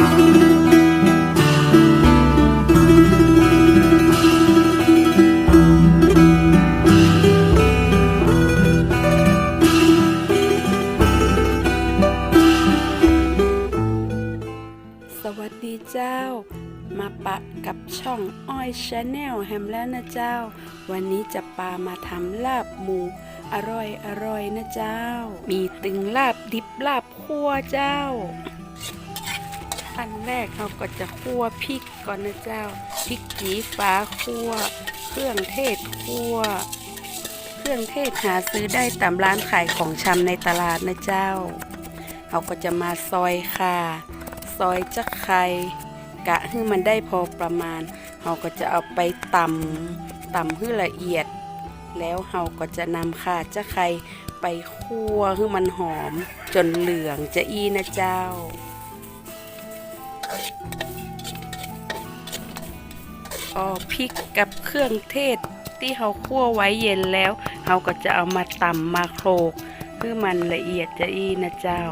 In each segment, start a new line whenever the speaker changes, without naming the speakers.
สวัสดีเจ้า มาปะกับช่องอ้อยชาแนลแฮมแล้วนะเจ้า วันนี้จะปามาทำลาบหมู อร่อยอร่อยนะเจ้า มีตึงลาบดิบลาบคั่วเจ้า อันแรกเราก็จะคั่วพริกก่อนนะเจ้าพริกจีฟ้าคั่ว เครื่องเทศคั่ว เครื่องเทศหาซื้อได้ตามร้านขายของชำในตลาดนะเจ้า เราก็จะมาซอยค่ะ ซอยจะไข่กะให้มันได้พอประมาณ เราก็จะเอาไปตำตำให้ละเอียด แล้วเราก็จะนำข่าจะไข่ไปคั่วให้มันหอม จนเหลืองจะอีนะเจ้า พอพริกกับเครื่องเทศที่เราคั่วไว้เย็นแล้วเราก็จะเอามาตำมาโขลกเพื่อมันละเอียดจะอีนะเจ้า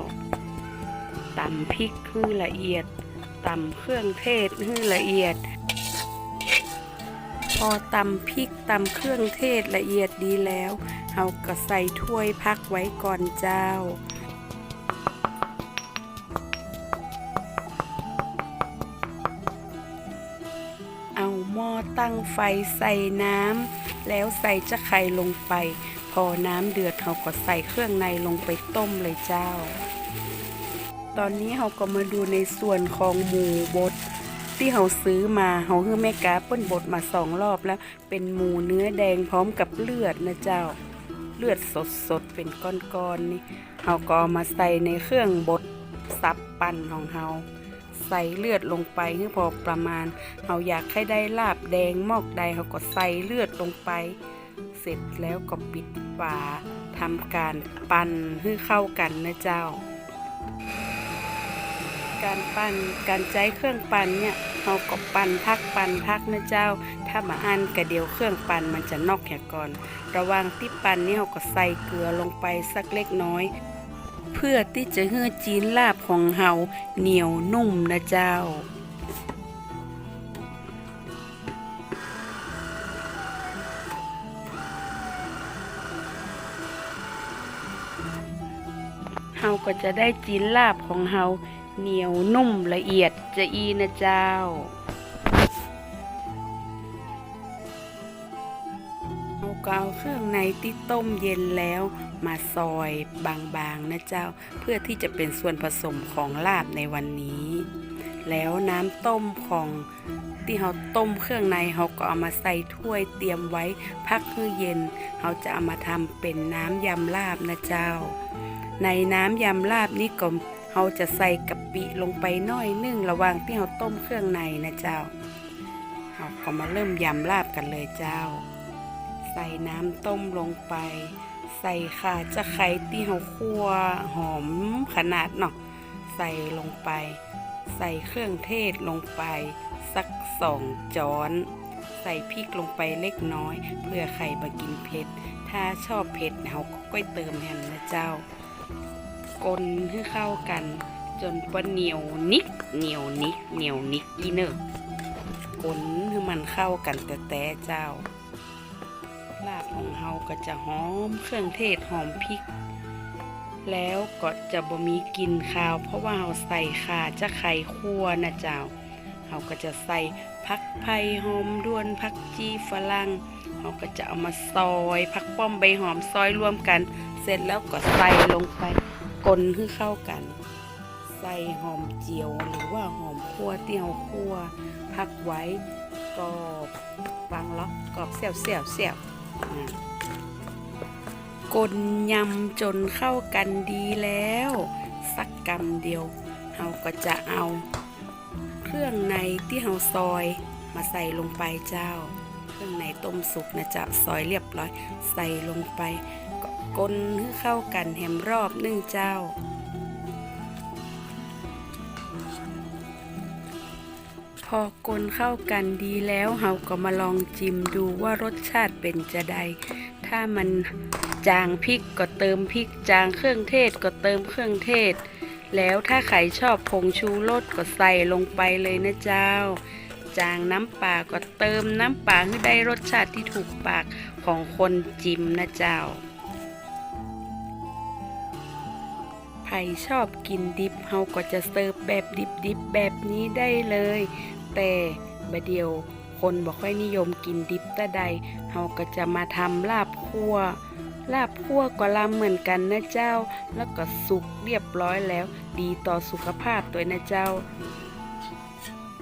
ตำพริกให้ละเอียดตำเครื่องเทศให้ละเอียด พอตำพริกตำเครื่องเทศละเอียดดีแล้วเราก็ใส่ถ้วยพักไว้ก่อนเจ้า ตั้งไฟใส่น้ำแล้วใส่จะไข่ลงไป พอน้ำเดือดเราก็ใส่เครื่องในลงไปต้มเลยเจ้า ตอนนี้เราก็มาดูในส่วนของหมูบดที่เราซื้อมาเราคือแม่กาเปิ้นบดมาสองรอบแล้ว เป็นหมูเนื้อแดงพร้อมกับเลือดนะเจ้า เลือดสดสดเป็นก้อนๆนี่เราก็มาใส่ในเครื่องบดซับปั่นของเรา ใส่เลือดลงไปให้พอประมาณเราอยากให้ได้ลาบแดงมอกใดเราก็ใส่เลือดลงไป เสร็จแล้วก็ปิดฝาทำการปั่นให้เข้ากันนะเจ้า การปั่นการใจเครื่องปั่นเนี่ยเราก็ปั่นพักปั่นพักนะเจ้า ถ้ามาอันกระเดียวเครื่องปั่นมันจะนอกแหก่อน ระหว่างที่ปั่นนี่เราก็ใส่เกลือลงไปสักเล็กน้อย เพื่อที่จะให้จีนลาบของเฮาเหนียวนุ่มนะเจ้า เฮาก็จะได้จีนลาบของเฮาเหนียวนุ่มละเอียดจะอีนะเจ้า ก็เอาเครื่องในที่ต้มเย็นแล้วมาซอยบางๆนะเจ้า เพื่อที่จะเป็นส่วนผสมของลาบในวันนี้ แล้วน้ำต้มของที่เราต้มเครื่องในเราก็เอามาใส่ถ้วยเตรียมไว้พักให้เย็นเราจะเอามาทำเป็นน้ำยำลาบนะเจ้า ในน้ำยำลาบนี่ก็เราจะใส่กะปิลงไปน้อยนึ่งระหว่างที่เราต้มเครื่องในนะเจ้าเราก็มาเริ่มยำลาบกันเลยเจ้า ใส่น้ำต้มลงไป ใส่ข่าจะไข่ที่เราคั่วหอมขนาดเนาะใส่ลงไป ใส่เครื่องเทศลงไป สักสองจ้อน ใส่พริกลงไปเล็กน้อย เพื่อใครมากินเผ็ด ถ้าชอบเผ็ดเราก็ค่อยเติมแฮมนะเจ้ากลนให้เข้ากัน จนว่าเหนียวนิกเหนียวนิกเหนียวนิกอีเนอร์กลนให้มันเข้ากันแต่แต่เจ้า ลาบของเฮาก็จะหอมเครื่องเทศหอมพริก แล้วก็จะบ่มีกลิ่นคาว เพราะว่าเฮาใส่ข่าจะไข่คั่วนะเจ้าเฮาก็จะใส่ผักไผ่หอมด้วนผักจีฝรั่งเฮาก็จะเอามาซอยผักป้อมใบหอมซอยรวมกัน เสร็จแล้วก็ใส่ลงไปกลนให้เข้ากัน ใส่หอมเจียวหรือว่าหอมคั่วเตียวคั่วพักไว้กรอบฟังล็อกกรอบเสียวเสียวเสียว กลยำจนเข้ากันดีแล้ว สักกำเดียวเราก็จะเอา เครื่องในที่เราซอยมาใส่ลงไปเจ้า เครื่องในต้มสุกนะจ๊ะซอยเรียบร้อย ใส่ลงไปก็กลนให้เข้ากันแหมรอบนึ่งเจ้า พอกลนเข้ากันดีแล้วเราก็มาลองจิมดูว่ารสชาติเป็นจะใด ถ้ามันจางพริกก็เติมพริก จางเครื่องเทศก็เติมเครื่องเทศ แล้วถ้าใครชอบผงชูรสก็ใส่ลงไปเลยนะเจ้า จางน้ำปลาก็เติมน้ำปลาให้ได้รสชาติที่ถูกปากของคนจิมนะเจ้า รชอบกินดิบเฮาก็จะเสิร์ฟแบบดิบๆแบบนี้ได้เลย แต่บะเดียวคนบ่ค่อยนิยมกินดิบแต่ใดเฮาก็จะมาทำลาบคั่วลาบคั่วก็ลำเหมือนกันนะเจ้า แล้วก็สุกเรียบร้อยแล้ว ดีต่อสุขภาพตัวนะเจ้า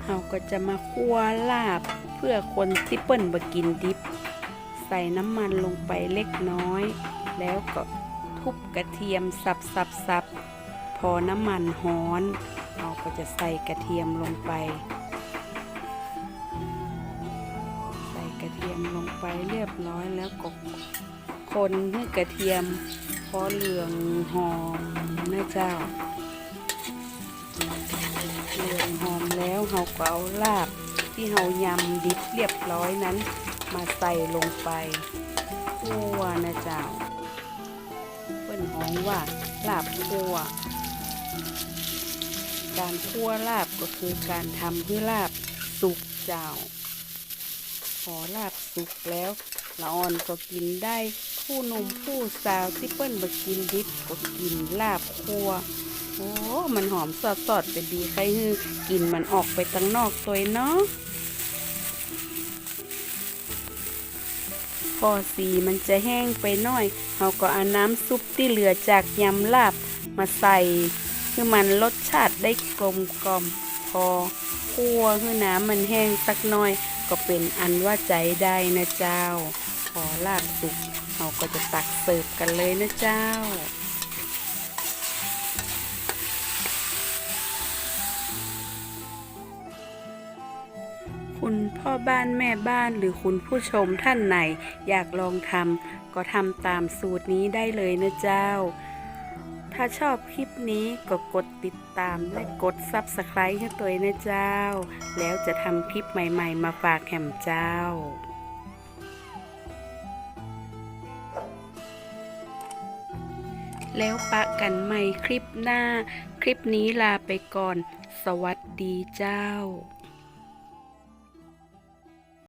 เฮาก็จะมาคั่วลาบเพื่อคนที่เปิ้นบ่กินดิบ ใส่น้ำมันลงไปเล็กน้อย แล้วก็ ทุบกระเทียมสับสับสับพอน้ำมันฮ้อน เราก็จะใส่กระเทียมลงไป ใส่กระเทียมลงไปเรียบร้อยแล้วก็คนให้กระเทียมพอเหลืองหอมนะเจ้าเหลืองหอมแล้วเราก็เอาลาบที่เรายำดิบเรียบร้อยนั้น มาใส่ลงไปคั่วนะเจ้า เปิ้นฮ้องว่าลาบคั่วการคั่วลาบก็คือการทำให้ลาบสุกเจ้า พอลาบสุกแล้วละอ่อนก็กินได้ผู้หนุ่มผู้สาวที่เปิ้นบ่กินดิบก็กินลาบคั่วโอ้ มันหอมสอดสอดๆเป็นดีใครฮือกินมันออกไปตั้งนอกตัวเนาะ พอสีมันจะแห้งไปหน่อยเราก็เอาน้ำซุปที่เหลือจากยำลาบมาใส่คือมันรสชาติได้กลมกล่อม พอคั่วคือน้ำมันแห้งสักหน่อย ก็เป็นอันว่าใจได้นะเจ้า พอลาบสุกเราก็จะตักเสิร์ฟกันเลยนะเจ้า พ่อบ้านแม่บ้านหรือคุณผู้ชมท่านไหน อยากลองทำก็ทำตามสูตรนี้ได้เลยนะเจ้า ถ้าชอบคลิปนี้ก็กดติดตามและกด Subscribe ให้ตัวเองนะเจ้า แล้วจะทำคลิปใหม่ๆ มาฝากแหมเจ้าแล้วปะกันใหม่คลิปหน้า คลิปนี้ลาไปก่อน สวัสดีเจ้า